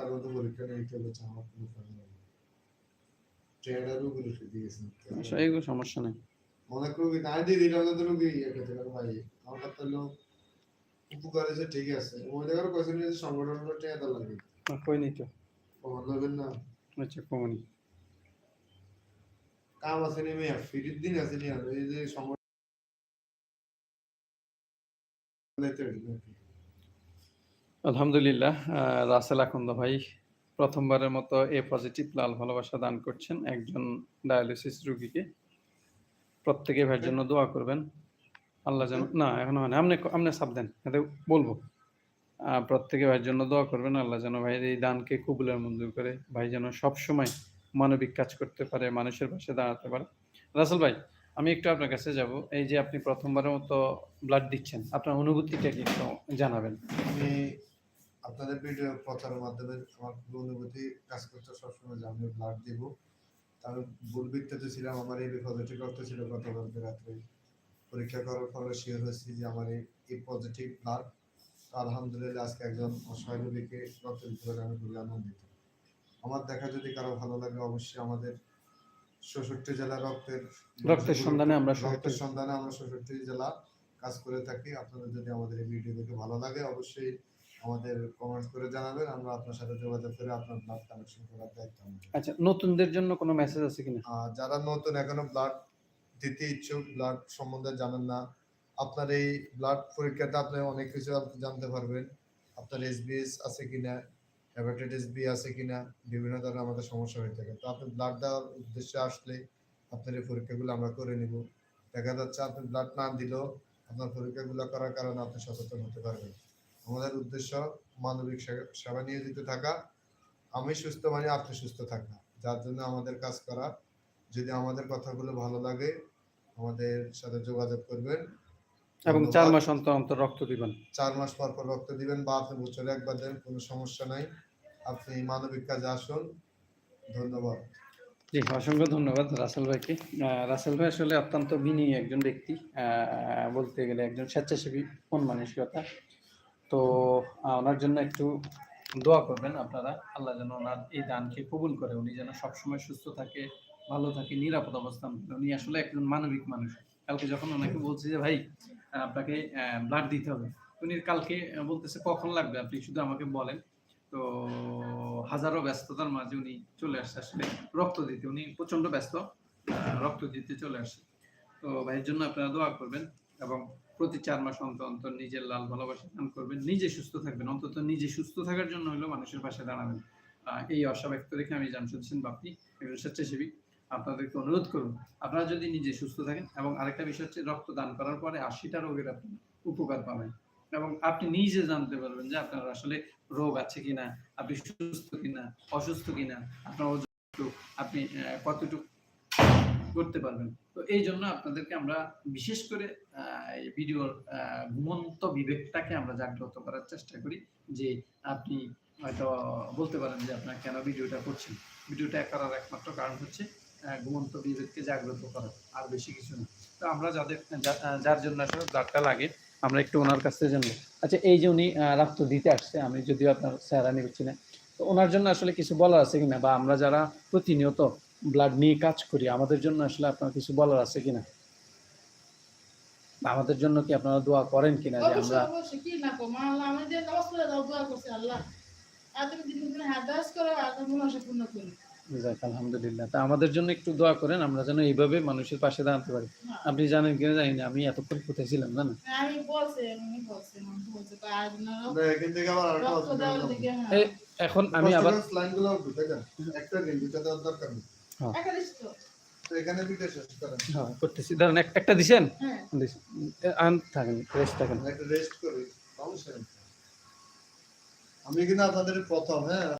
টাকার মতো পরীক্ষা নিতে হচ্ছে আমার কোনো প্রবলেম নেই দিয়েছেন সমস্যা নেই অনেক রোগী নাই দিয়ে দিলাম তো রোগী একটা থেকে ভাই আমার কথা হলো উপকার আছে ঠিক আছে ওই জায়গার কোয়েশ্চেন যে সংগঠনটা ট্রেডার লাগে কই নি তো কমান লাগবেন না আচ্ছা কমনি কাম আছে নেমে ফিরির দিন আছে নি এই যে সংগঠন আলহামদুলিল্লাহ রাসেল আকন্দ ভাই প্রথমবারের মতো এ পজিটিভ লাল ভালোবাসা দান করছেন একজন ডায়ালিসিস রোগীকে। প্রত্যেকে ভাইয়ের জন্য দোয়া করবেন। আল্লাহ যেন না, এখন হয় না আপনি আপনি সাব দেন, এতে বলব। প্রত্যেকে ভাইয়ের জন্য দোয়া করবেন। আল্লাহ যেন ভাইয়ের এই দানকে কবুলের মঞ্জুর করে। ভাই যেন সবসময় মানবিক কাজ করতে পারে, মানুষের পাশে দাঁড়াতে পারে। রাসেল ভাই, আমি একটু আপনার কাছে যাব। এই যে আপনি প্রথমবারের মতো ব্লাড দিচ্ছেন, আপনার অনুভূতিটা কি একটু জানাবেন? আপনাদের ভিডিও প্রচারের মাধ্যমে আমার পুরো অনুভূতি কাজ করতে সবসময় যে আমি ব্লাড দিব। আমি ভুল ভিত্তিতে ছিলাম আমার এই পজিটিভ রক্ত ছিল গতকালকে রাত্রে। পরীক্ষা করার পরে শিওর হয়েছি যে আমার এই পজিটিভ ব্লাড আলহামদুলিল্লাহ আজকে একজন অসহায় রোগীকে রক্ত দিতে পারে আমি খুবই আনন্দিত। আমার দেখা যদি কারও ভালো লাগে অবশ্যই আমাদের ষষট্টি জেলা রক্তের রক্তের সন্ধানে আমরা রক্তের সন্ধানে আমরা ষষট্টি জেলা কাজ করে থাকি। আপনাদের যদি আমাদের এই ভিডিও দেখে ভালো লাগে অবশ্যই আমাদের কমেন্ট করে জানাবেন আমরা আপনার সাথে যোগাযোগ করে আপনার ব্লাড কানেকশন করার দায়িত্ব আচ্ছা নতুনদের জন্য কোনো মেসেজ আছে কিনা? যারা নতুন এখনও ব্লাড দিতে ইচ্ছুক ব্লাড সম্বন্ধে জানেন না আপনার এই ব্লাড পরীক্ষাতে আপনি অনেক কিছু জানতে পারবেন। আপনার এসবিএস আছে কিনা হেপাটাইটিস বি আছে কিনা বিভিন্ন ধরনের আমাদের সমস্যা হয়ে থাকে। তো আপনি ব্লাড দেওয়ার উদ্দেশ্যে আসলে আপনার এই পরীক্ষাগুলো আমরা করে নিব। দেখা যাচ্ছে আপনি ব্লাড না দিলেও আপনার পরীক্ষাগুলো করার কারণে আপনি সচেতন হতে পারবেন। আমাদের উদ্দেশ্য মানবিক সেবা নিয়োজিত থাকা। আমি সুস্থ মানে আপনি সুস্থ থাকা। যার জন্য আমাদের কাজ করা। যদি আমাদের কথাগুলো ভালো লাগে আমাদের সাথে যোগাযোগ করবেন। এবং চার মাস অন্তর অন্তর রক্ত দিবেন। চার মাস পর পর রক্ত দিবেন বা আপনি বছরে একবার দেন কোনো সমস্যা নাই। আপনি মানবিক কাজে আসুন। ধন্যবাদ। জি অসংখ্য ধন্যবাদ রাসেল ভাইকে। রাসেল ভাই আসলে অত্যন্ত বিনয়ী একজন ব্যক্তি। বলতে গেলে একজন স্বেচ্ছাসেবী মন মানসিকতা। তো ওনার জন্য একটু দোয়া করবেন আপনারা। আল্লাহ যেন ওনার এই দানকে কবুল করে। উনি যেন সবসময় সুস্থ থাকে, ভালো থাকে, নিরাপদ অবস্থান। উনি আসলে একজন মানবিক মানুষ। কালকে যখন ওনাকে বলছি যে, ভাই আপনাকে ব্লাড দিতে হবে। উনি কালকে বলতেছে, কখন লাগবে? আপনি শুধু আমাকে বলেন। তো, হাজারো ব্যস্ততার মাঝে উনি চলে আসছে। আসলে রক্ত দিতে, উনি প্রচণ্ড ব্যস্ত রক্ত দিতে চলে আসছে। তো, ভাইয়ের জন্য আপনারা দোয়া করবেন। এবং প্রতি চার মাস অন্তর অন্তর নিজের লাল ভালোবাসা দান করবেন। নিজে সুস্থ থাকবেন। অন্তত নিজে সুস্থ থাকার জন্য হলো মানুষের পাশে দাঁড়াবেন। এই আশা ব্যক্ত রেখে আমি জামশুদ হোসেন বাপ্পি, একজন স্বেচ্ছাসেবী, আপনাদেরকে অনুরোধ করুন আপনারা যদি নিজে সুস্থ থাকেন এবং আরেকটা বিষয় হচ্ছে রক্ত দান করার পরে আশিটা রোগের আপনি উপকার পাবেন এবং আপনি নিজে জানতে পারবেন যে আপনার আসলে রোগ আছে কিনা, আপনি সুস্থ কিনা, অসুস্থ কিনা, আপনার আপনি কতটুকু করতে পারবেন। তো এই জন্য আপনাদেরকে আমরা বিশেষ করে ভিডিওর ঘুমন্ত বিবেকটাকে আমরা জাগ্রত করার চেষ্টা করি যে আপনি হয়তো বলতে পারেন যে আপনার কেন ভিডিওটা করছেন। ভিডিওটা করার একমাত্র কারণ হচ্ছে ঘুমন্ত বিবেককে জাগ্রত করা, আর বেশি কিছু না। তো আমরা যাদের যার জন্য আসলে ব্লাডটা লাগে, আমরা একটু ওনার কাছ থেকে জানব। আচ্ছা এই যে উনি রক্ত দিতে আসছে, আমি যদিও আপনার চেহারা নিচ্ছি না, তো ওনার জন্য আসলে কিছু বলার আছে কিনা? বা আমরা যারা প্রতিনিয়ত ব্লাড নিয়ে কাজ করি আমাদের জন্য আসলে আপনার কিছু বলার আছে কিনা? আমাদের জন্য কি আপনারা দোয়া করেন কিনা যে আমরা আলহামদুলিল্লাহ। তা আমাদের জন্য একটু দোয়া করেন আমরা যেন এইভাবে মানুষের পাশে দাঁড়াতে পারি। আপনি জানেন কিনা জানি না আমি এতক্ষণ কোথায় ছিলাম জানেন? না। হ্যাঁ। এখন আমি আবার করেন। হ্যাঁ করতেছি। ধরেন একটা দিছেন? হ্যাঁ। আন থাকেন রেস্ট থাকেন। রেস্ট করি। আমি কিন্তু আপনাদের প্রথম হ্যাঁ।